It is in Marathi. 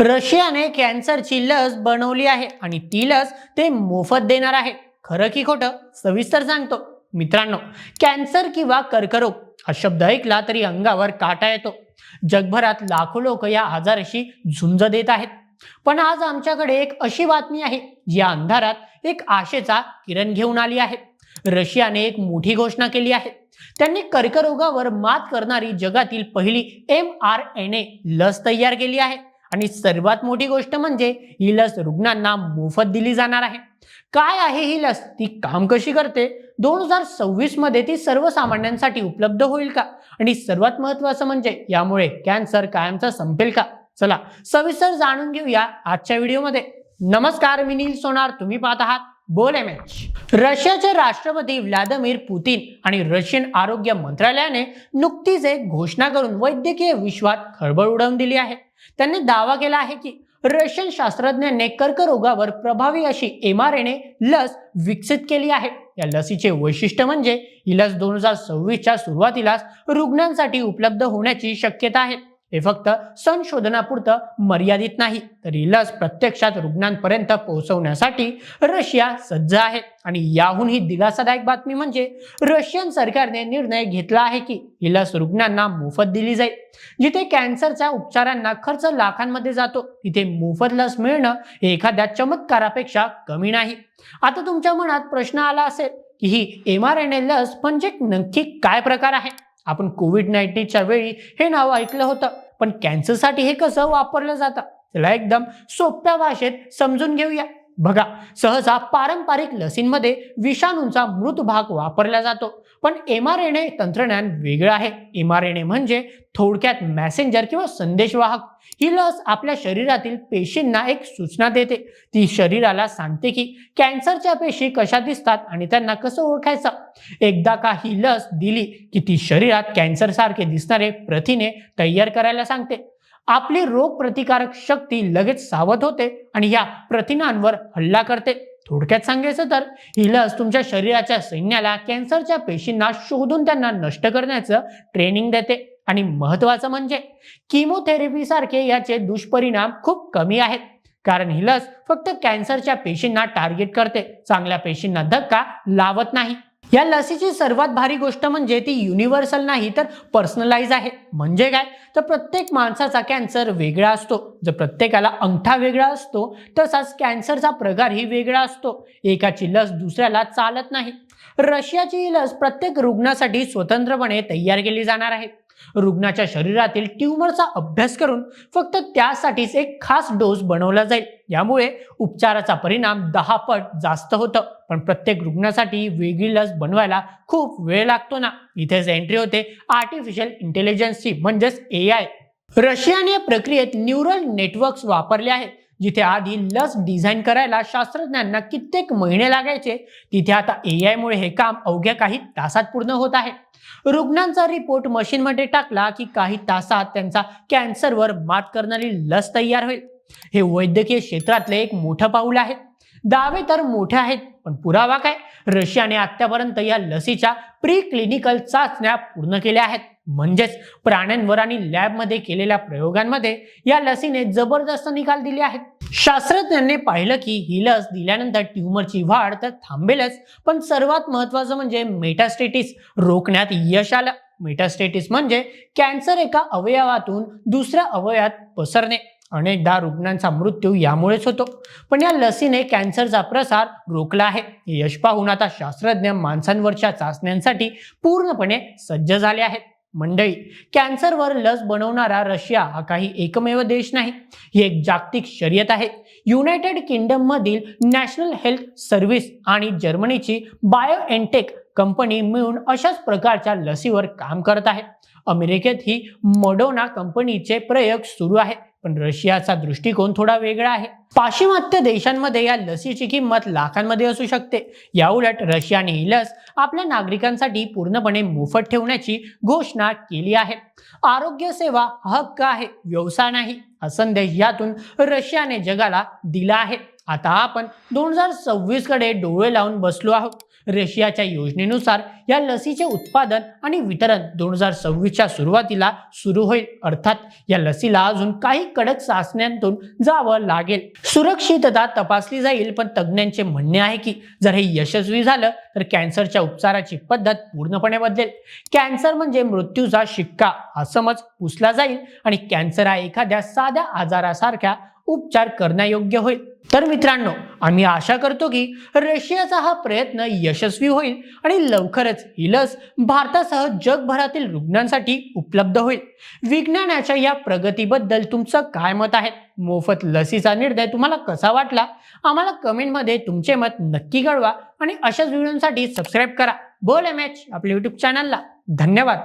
रशियाने कॅन्सरची लस बनवली आहे आणि ती लस ते मोफत देणार आहे. खरं की खोटं? सविस्तर सांगतो. मित्रांनो कॅन्सर किंवा कर्करोग हा शब्द ऐकला तरी अंगावर काटा येतो. जगभरात लाखो लोक या आजाराशी झुंज देत आहेत. पण आज आमच्याकडे एक अशी बातमी आहे जी अंधारात एक आशेचा किरण घेऊन आली आहे. रशियाने एक मोठी घोषणा केली आहे. त्यांनी कर्करोगावर मात करणारी जगातील पहिली एम आर एन ए लस तयार केली आहे. आणि सर्वात मोठी गोष्ट म्हणजे ही लस रुग्णांना मोफत दिली जाणार आहे. काय आहे ही लस? ती काम कशी करते? दोन हजार सव्वीसमध्ये ती सर्वसामान्यांसाठी उपलब्ध होईल का? आणि सर्वात महत्वाचं म्हणजे यामुळे कॅन्सर कायमचा संपेल का? चला सविस्तर जाणून घेऊया आजच्या व्हिडिओमध्ये. नमस्कार मी नील सोनार. तुम्ही पाहत आहात बोल एम एच. रशियाचे राष्ट्रपती व्लादिमीर पुतीन आणि रशियन आरोग्य मंत्रालयाने नुकतीच एक घोषणा करून वैद्यकीय विश्वात खळबळ उडवून दिली आहे. त्यांनी दावा केला आहे की रशियन शास्त्रज्ञांनी कर्करोगावर प्रभावी अशी एम आर एन ए लस विकसित केली आहे. या लसीचे वैशिष्ट्य म्हणजे ही लस दोन हजार सव्वीसच्या सुरुवातीलाच रुग्णांसाठी उपलब्ध होण्याची शक्यता आहे. हे फक्त संशोधनापुरतं मर्यादित नाही तर ही लस प्रत्यक्षात रुग्णांपर्यंत पोहोचवण्यासाठी रशिया सज्ज आहे. आणि याहून ही दिलासादायक बातमी म्हणजे रशियन सरकारने निर्णय घेतला आहे की ही लस रुग्णांना मोफत दिली जाईल. जिथे कॅन्सरच्या उपचारांना खर्च लाखांमध्ये जातो तिथे मोफत लस मिळणं हे एखाद्या चमत्कारापेक्षा कमी नाही. आता तुमच्या मनात प्रश्न आला असेल की ही एम आर एन ए लस म्हणजे नक्की काय प्रकार आहे? आपण कोविड नाईन्टीनच्या वेळी हे नाव ऐकलं होतं पण कॅन्सरसाठी हे कसं वापरलं जातं? चला एकदम सोप्या भाषेत समजून घेऊया. बघा सहसा पारंपरिक लसींमध्ये विषाणूंचा मृत भाग वापरला जातो पण एम आर एन ए तंत्रज्ञान वेगळं आहे. एम आर एन ए म्हणजे थोडक्यात मॅसेंजर किंवा संदेशवाहक. ही लस आपल्या शरीरातील पेशींना एक सूचना देते. ती शरीराला सांगते की कॅन्सरच्या पेशी कशा दिसतात आणि त्यांना कसं ओळखायचं? एकदा का ही लस दिली की ती शरीरात कॅन्सरसारखे दिसणारे प्रथिने तयार करायला सांगते. आपली रोगप्रतिकारक शक्ती लगेच सावध होते आणि या प्रथिनांवर हल्ला करते. थोडक्यात सांगायचं तर ही लस तुमच्या शरीराच्या सैन्याला कॅन्सरच्या पेशींना शोधून त्यांना नष्ट करण्याचं ट्रेनिंग देते. आणि महत्वाचं म्हणजे किमोथेरपी सारखे याचे दुष्परिणाम खूप कमी आहेत. कारण ही लस फक्त कॅन्सरच्या पेशींना टार्गेट करते. चांगल्या पेशींना धक्का लावत नाही. या लसीची सर्वात भारी गोष्ट म्हणजे ती युनिव्हर्सल नाही तर पर्सनलाइज आहे. म्हणजे काय? तर प्रत्येक माणसाचा कॅन्सर वेगळा असतो. जर प्रत्येकाला अंगठा वेगळा असतो तसाच कॅन्सरचा प्रकारही वेगळा असतो. एकाची लस दुसऱ्याला चालत नाही. रशियाची ही लस प्रत्येक रुग्णासाठी स्वतंत्रपणे तयार केली जाणार आहे. रुग्णाच्या शरीरातील ट्यूमरचा अभ्यास करून फक्त त्यासाठीच एक खास डोस बनवला जाईल. यामुळे उपचाराचा परिणाम दहा पट जास्त होतं. पण प्रत्येक रुग्णासाठी वेगळी लस बनवायला खूप वेळ लागतो ना? इथेच एंट्री होते. आर्टिफिशियल इंटेलिजन्सची म्हणजेच ए आय रशियाने या प्रक्रियेत न्यूरल नेटवर्क्स वापरले आहेत. जिथे आधी लस डिझाईन करायला शास्त्रज्ञांना कित्येक महिने लागायचे तिथे आता ए आयमुळे हे काम अवघ्या काही तासात पूर्ण होत आहे. रुग्णांचा रिपोर्ट मशीनमध्ये टाकला की काही तासात त्यांचा कॅन्सरवर मात करणारी लस तयार होईल. हे वैद्यकीय क्षेत्रातले एक मोठं पाऊल आहे. दावे तर मोठे आहेत पण पुरावा काय? रशियाने आतापर्यंत या लसीच्या प्री क्लिनिकल चाचण्या पूर्ण केल्या आहेत. म्हणजेच प्राण्यांवर आणि लॅबमध्ये केलेल्या प्रयोगांमध्ये या लसीने जबरदस्त निकाल दिले आहेत. शास्त्रज्ञांनी पाहिलं की ही लस दिल्यानंतर ट्यूमरची वाढ तर थांबेलच पण सर्वात महत्वाचं म्हणजे मेटास्टेटिस रोखण्यात यश आलं. मेटास्टेटिस म्हणजे कॅन्सर एका अवयवातून दुसऱ्या अवयवात पसरणे. अनेकदा रुग्णांचा मृत्यू यामुळेच होतो. पण या लसीने कॅन्सरचा प्रसार रोखला आहे. यश पाहून आता शास्त्रज्ञ माणसांवरच्या चाचण्यांसाठी पूर्णपणे सज्ज झाले आहेत. मंडळी कॅन्सरवर लस बनवणारा रशिया हा काही एकमेव देश नाही. ही एक जागतिक शर्यत आहे. युनायटेड किंगडम मधील नॅशनल हेल्थ सर्व्हिस आणि जर्मनीची बायोएनटेक कंपनी मिळून अशाच प्रकारच्या लसीवर काम करत आहे. अमेरिकेत ही मडोना कंपनीचे प्रयोग सुरू आहेत पण रशियाचा दृष्टिकोन थोडा वेगळा आहे. पाश्चिमात्य देशांमध्ये या लसीची किंमत लाखांमध्ये असू शकते. याउलट रशियाने ही लस आपल्या नागरिकांसाठी पूर्णपणे मोफत ठेवण्याची घोषणा केली आहे. आरोग्य सेवा हक्क आहे व्यवसाय नाही हा संदेश यातून रशियाने जगाला दिला आहे. आता आपण दोन हजार सव्वीसकडे डोळे लावून बसलो आहोत. रशियाच्या योजनेनुसार या लसीचे उत्पादन आणि वितरण दोन हजार सव्वीसच्या सुरुवातीला सुरू होईल. अर्थात या लसीला अजून काही कडक चाचण्यांतून जावं लागेल. सुरक्षितता तपासली जाईल पण तज्ज्ञांचे म्हणणे आहे की जर हे यशस्वी झालं तर कॅन्सरच्या उपचाराची पद्धत पूर्णपणे बदलेल. कॅन्सर म्हणजे मृत्यूचा शिक्का हा समज पुसला जाईल आणि कॅन्सर हा एखाद्या साध्या आजारासारख्या उपचार करण्यायोग्य होईल. तर मित्रांनो आम्ही आशा करतो की रशियाचा हा प्रयत्न यशस्वी होईल आणि लवकरच ही लस भारतासह जगभरातील रुग्णांसाठी उपलब्ध होईल. विज्ञानाच्या या प्रगतीबद्दल तुमचं काय मत आहे? मोफत लसीचा निर्णय तुम्हाला कसा वाटला? आम्हाला कमेंटमध्ये तुमचे मत नक्की कळवा आणि अशाच व्हिडिओसाठी सबस्क्राईब करा. बोल एम एच आपल्या युट्यूब चॅनलला धन्यवाद.